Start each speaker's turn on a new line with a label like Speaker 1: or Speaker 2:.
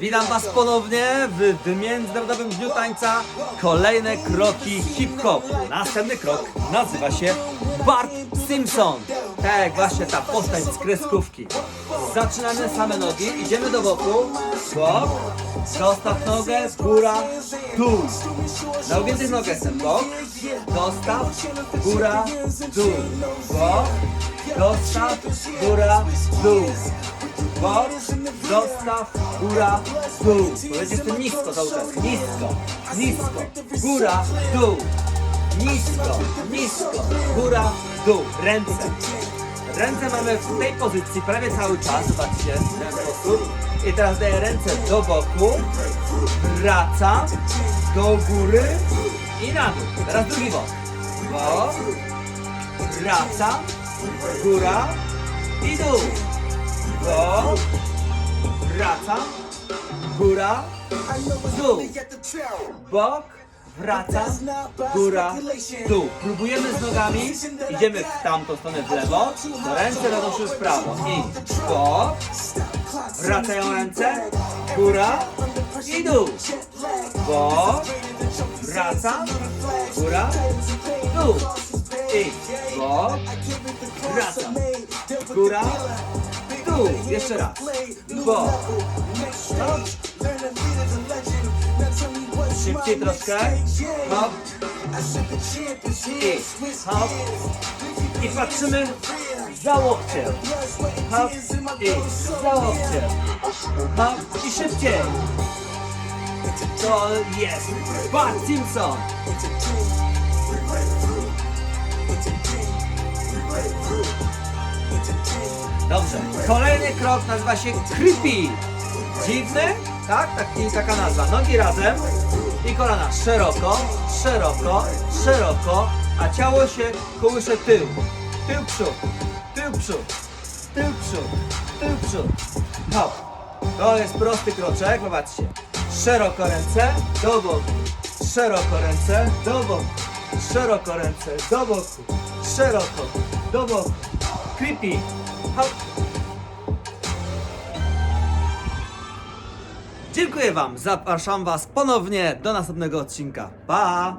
Speaker 1: Witam Was ponownie w Międzynarodowym Dniu Tańca. Kolejne kroki hip-hop. Następny krok nazywa się Bart Simpson. Tak właśnie ta postać z kreskówki. Zaczynamy same nogi, idziemy do boku. Bok, dostaw nogę, góra, dół. Na ugiętych nogę jestem bok, dostaw, góra, dół. Bok, dostaw, góra, dół. Bok, dostaw, góra, dół. Powiedzcie z tym nisko cały czas. Nisko, nisko, góra, dół. Nisko, nisko, góra, dół. Ręce. Ręce mamy w tej pozycji prawie cały czas, zobaczcie, w ten sposób. I teraz daję ręce do boku, wracam do góry i na dół. Teraz drugi bok. Bok, wracam, góra i dół. Bok, wracam, góra, dół. Bok, wracam, góra, dół. Próbujemy z nogami, idziemy w tamtą stronę w lewo, ręce roznoszę w prawo. I bok, wracają ręce, góra. I dół. Bok, wracam, góra, dół. I bok, wracam, góra, Jeszcze raz. Bok, Szybciej troszkę. Hop. I hop. I patrzymy za łokciem. Hop. I za łokciem. Hop. I szybciej. To jest Bart Simpson. Dobrze. Kolejny krok nazywa się Creepy. Dziwny? Tak? Taki, taka nazwa. Nogi razem i kolana szeroko, szeroko, szeroko, a ciało się kołysze tył. Tył przód, tył przód, tył przód, tył przód. Hop. To jest prosty kroczek, zobaczcie. Szeroko ręce do boku, szeroko ręce do boku, szeroko ręce do boku, szeroko do boku. Creepy. Dziękuję Wam, zapraszam Was ponownie do następnego odcinka. Pa!